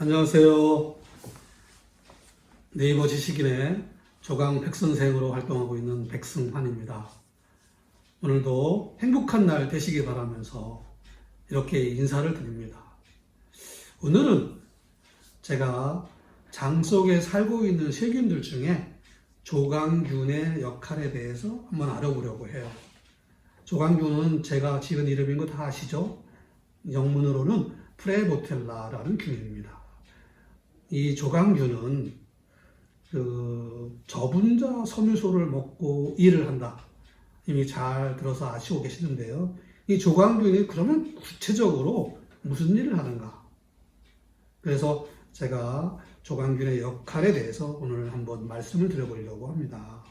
안녕하세요. 네이버 지식인의 조강 백선생으로 활동하고 있는 백승환입니다. 오늘도 행복한 날 되시기 바라면서 이렇게 인사를 드립니다. 오늘은 제가 장 속에 살고 있는 세균들 중에 조강균의 역할에 대해서 한번 알아보려고 해요. 조강균은 제가 지은 이름인 거 다 아시죠? 영문으로는 프레보텔라라는 균입니다. 이 조강균은 그 저분자 섬유소를 먹고 일을 한다. 이미 잘 들어서 아시고 계시는데요. 이 조강균이 그러면 구체적으로 무슨 일을 하는가? 그래서 제가 조강균의 역할에 대해서 오늘 한번 말씀을 드려보려고 합니다.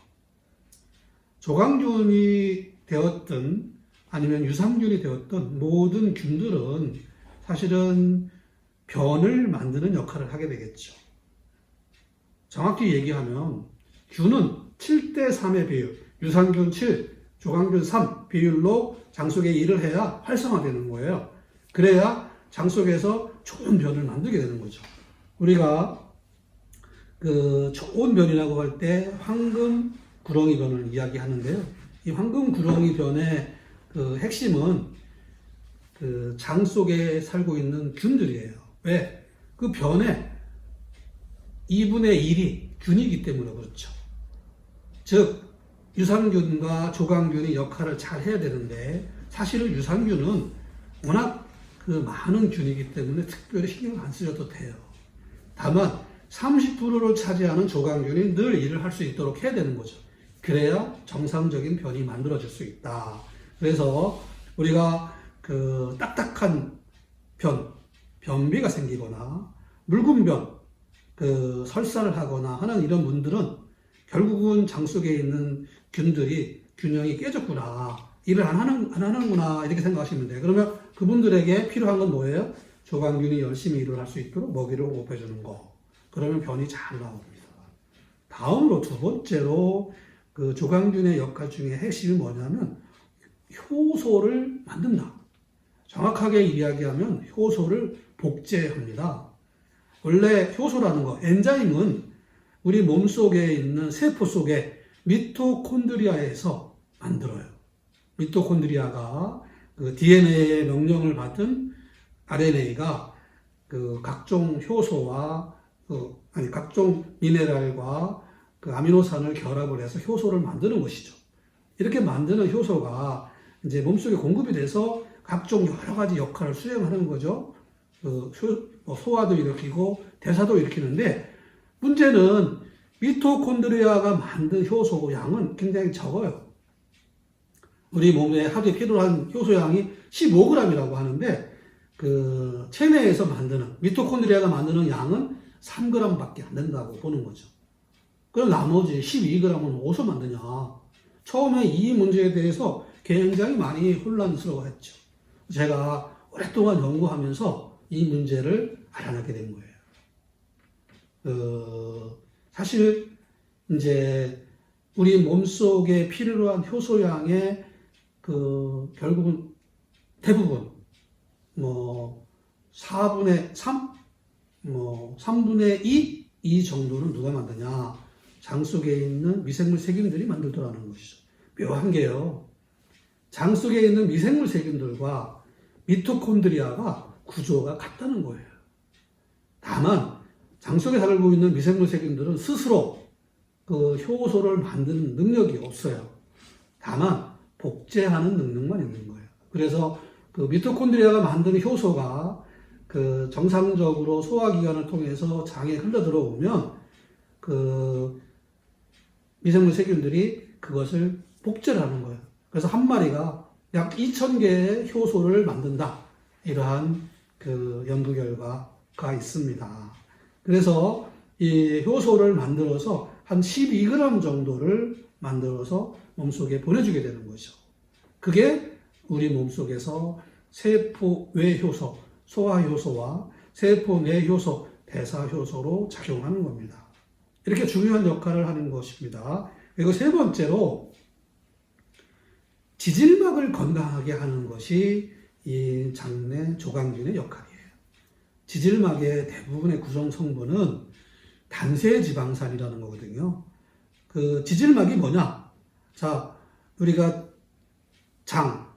조강균이 되었든 아니면 유산균이 되었든 모든 균들은 사실은 변을 만드는 역할을 하게 되겠죠. 정확히 얘기하면 균은 7대 3의 비율, 유산균 7, 조강균 3 비율로 장 속에 일을 해야 활성화되는 거예요. 그래야 장 속에서 좋은 변을 만들게 되는 거죠. 우리가 그 좋은 변이라고 할 때 황금 구렁이 변을 이야기하는데요. 이 황금 구렁이 변의 그 핵심은 그 장 속에 살고 있는 균들이에요. 왜? 그 변에 2분의 1이 균이기 때문에 그렇죠. 즉, 유산균과 조강균이 역할을 잘 해야 되는데, 사실은 유산균은 워낙 그 많은 균이기 때문에 특별히 신경 안 쓰셔도 돼요. 다만, 30%를 차지하는 조강균이 늘 일을 할 수 있도록 해야 되는 거죠. 그래야 정상적인 변이 만들어질 수 있다. 그래서 우리가 그 딱딱한 변, 변비가 생기거나 묽은 변, 그 설사를 하거나 하는 이런 분들은 결국은 장 속에 있는 균들이 균형이 깨졌구나. 일을 안 하는, 안 하는구나. 이렇게 생각하시면 돼요. 그러면 그분들에게 필요한 건 뭐예요? 조강균이 열심히 일을 할 수 있도록 먹이를 공급해주는 거. 그러면 변이 잘 나옵니다. 다음으로 두 번째로 그 조강균의 역할 중에 핵심이 뭐냐면 효소를 만든다. 정확하게 이야기하면 효소를 복제합니다. 원래 효소라는 거, 엔자임은 우리 몸 속에 있는 세포 속에 미토콘드리아에서 만들어요. 미토콘드리아가 그 DNA의 명령을 받은 RNA가 그 각종 효소와 그 아니 각종 미네랄과 그 아미노산을 결합을 해서 효소를 만드는 것이죠. 이렇게 만드는 효소가 이제 몸속에 공급이 돼서 각종 여러 가지 역할을 수행하는 거죠. 그뭐 소화도 일으키고 대사도 일으키는데 문제는 미토콘드리아가 만든 효소 양은 굉장히 적어요. 우리 몸에 하루에 필요한 효소 양이 15g이라고 하는데 그 체내에서 만드는 미토콘드리아가 만드는 양은 3g밖에 안 된다고 보는 거죠. 그럼 나머지 12g은 어디서 만드냐? 처음에 이 문제에 대해서 굉장히 많이 혼란스러워했죠. 제가 오랫동안 연구하면서 이 문제를 알아내게 된 거예요. 어, 사실 이제 우리 몸 속에 필요한 효소량의 그 결국은 대부분 뭐 4분의 3, 뭐 3분의 2, 이 정도는 누가 만드냐? 장 속에 있는 미생물 세균들이 만들더라는 것이죠. 묘한 게요. 장 속에 있는 미생물 세균들과 미토콘드리아가 구조가 같다는 거예요. 다만 장 속에 살고 있는 미생물 세균들은 스스로 그 효소를 만드는 능력이 없어요. 다만 복제하는 능력만 있는 거예요. 그래서 그 미토콘드리아가 만드는 효소가 그 정상적으로 소화기관을 통해서 장에 흘러 들어오면 그 미생물 세균들이 그것을 복제를 하는 거예요. 그래서 한 마리가 약 2,000개의 효소를 만든다. 이러한 그 연구 결과가 있습니다. 그래서 이 효소를 만들어서 한 12g 정도를 만들어서 몸속에 보내주게 되는 거죠. 그게 우리 몸속에서 세포 외 효소, 소화 효소와 세포 내 효소, 대사 효소로 작용하는 겁니다. 이렇게 중요한 역할을 하는 것입니다. 그리고 세 번째로 지질막을 건강하게 하는 것이 이 장내 조강균의 역할이에요. 지질막의 대부분의 구성 성분은 단세 지방산이라는 거거든요. 그 지질막이 뭐냐? 자, 우리가 장,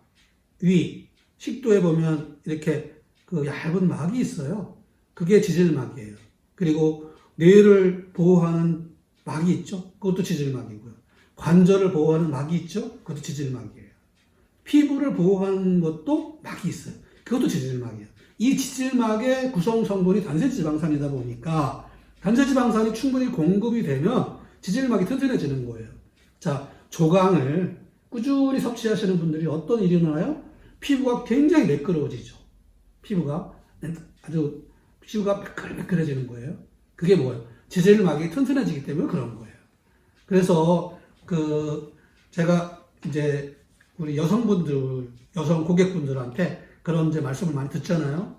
위, 식도에 보면 이렇게 그 얇은 막이 있어요. 그게 지질막이에요. 그리고 뇌를 보호하는 막이 있죠. 그것도 지질막이고요. 관절을 보호하는 막이 있죠. 그것도 지질막이에요. 피부를 보호하는 것도 막이 있어요. 그것도 지질막이에요. 이 지질막의 구성 성분이 단세 지방산이다 보니까 단세 지방산이 충분히 공급이 되면 지질막이 튼튼해지는 거예요. 자, 조강을 꾸준히 섭취하시는 분들이 어떤 일이 일어나요? 피부가 굉장히 매끄러워지죠. 피부가 아주 피부가 매끌매끌해지는 거예요. 그게 뭐예요? 지질막이 튼튼해지기 때문에 그런 거예요. 그래서 그 제가 이제 우리 여성분들 여성 고객분들한테 그런 이제 말씀을 많이 듣잖아요.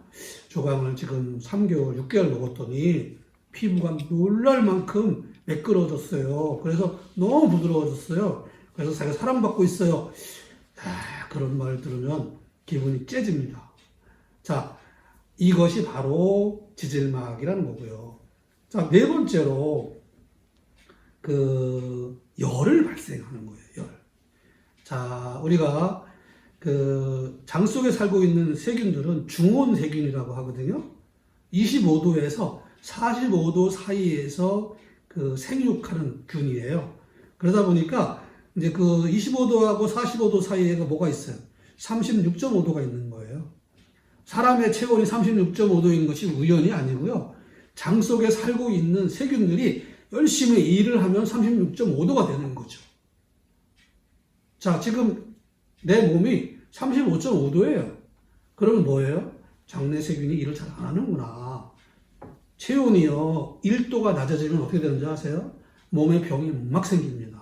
조강을 지금 3개월, 6개월 먹었더니 피부가 놀랄 만큼 매끄러워졌어요. 그래서 너무 부드러워졌어요. 그래서 자기가 사랑받고 있어요. 아, 그런 말 들으면 기분이 째집니다. 자, 이것이 바로 지질막이라는 거고요. 자, 네 번째로 그 열을 발생하는 거예요. 열. 자, 우리가 그 장 속에 살고 있는 세균들은 중온 세균이라고 하거든요. 25도에서 45도 사이에서 그 생육하는 균이에요. 그러다 보니까 이제 그 25도하고 45도 사이에가 뭐가 있어요? 36.5도가 있는 거예요. 사람의 체온이 36.5도인 것이 우연이 아니고요. 장 속에 살고 있는 세균들이 열심히 일을 하면 36.5도가 되는. 자, 지금 내 몸이 35.5도예요. 그러면 뭐예요? 장내 세균이 일을 잘 안 하는구나. 체온이요, 1도가 낮아지면 어떻게 되는지 아세요? 몸에 병이 막 생깁니다.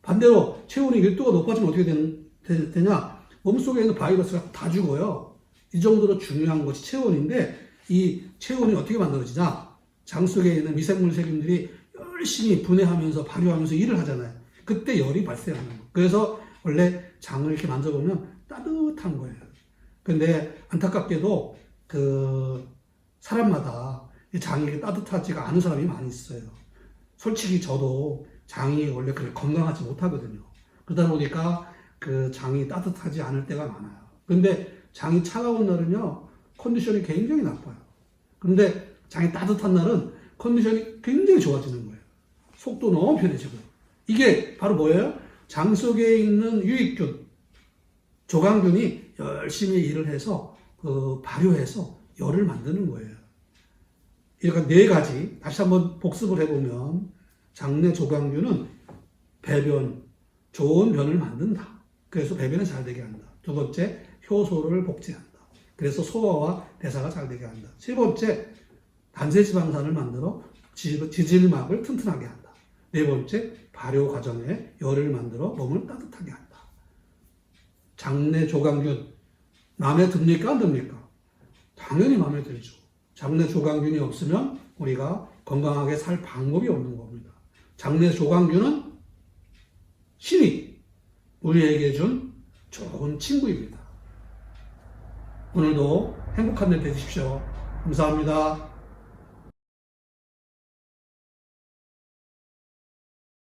반대로 체온이 1도가 높아지면 어떻게 되는, 되, 냐 몸속에 있는 바이러스가 다 죽어요. 이 정도로 중요한 것이 체온인데, 이 체온이 어떻게 만들어지냐? 장 속에 있는 미생물 세균들이 열심히 분해하면서 발효하면서 일을 하잖아요. 그때 열이 거예요. 그래서 원래 장을 이렇게 만져보면 따뜻한 거예요. 근데 안타깝게도 그 사람마다 이 장이 이렇게 따뜻하지가 않은 사람이 많이 있어요. 솔직히 저도 장이 원래 그렇게 건강하지 못하거든요. 그러다 보니까 그 장이 따뜻하지 않을 때가 많아요. 근데 장이 차가운 날은요, 컨디션이 굉장히 나빠요. 근데 장이 따뜻한 날은 컨디션이 굉장히 좋아지는 거예요. 속도 너무 편해지고요. 이게 바로 뭐예요? 장 속에 있는 유익균, 조강균이 열심히 일을 해서 그 발효해서 열을 만드는 거예요. 이렇게 네 가지 다시 한번 복습을 해보면 장내 조강균은 배변 좋은 변을 만든다. 그래서 배변이 잘 되게 한다. 두 번째 효소를 복제한다. 그래서 소화와 대사가 잘 되게 한다. 세 번째 단세 지방산을 만들어 지- 지질막을 튼튼하게 한다. 네 번째 발효 과정에 열을 만들어 몸을 따뜻하게 한다. 장내 조강균 마음에 듭니까 안 듭니까? 당연히 마음에 들죠. 장내 조강균이 없으면 우리가 건강하게 살 방법이 없는 겁니다. 장내 조강균은 신이 우리에게 준 좋은 친구입니다. 오늘도 행복한 날 되십시오. 감사합니다.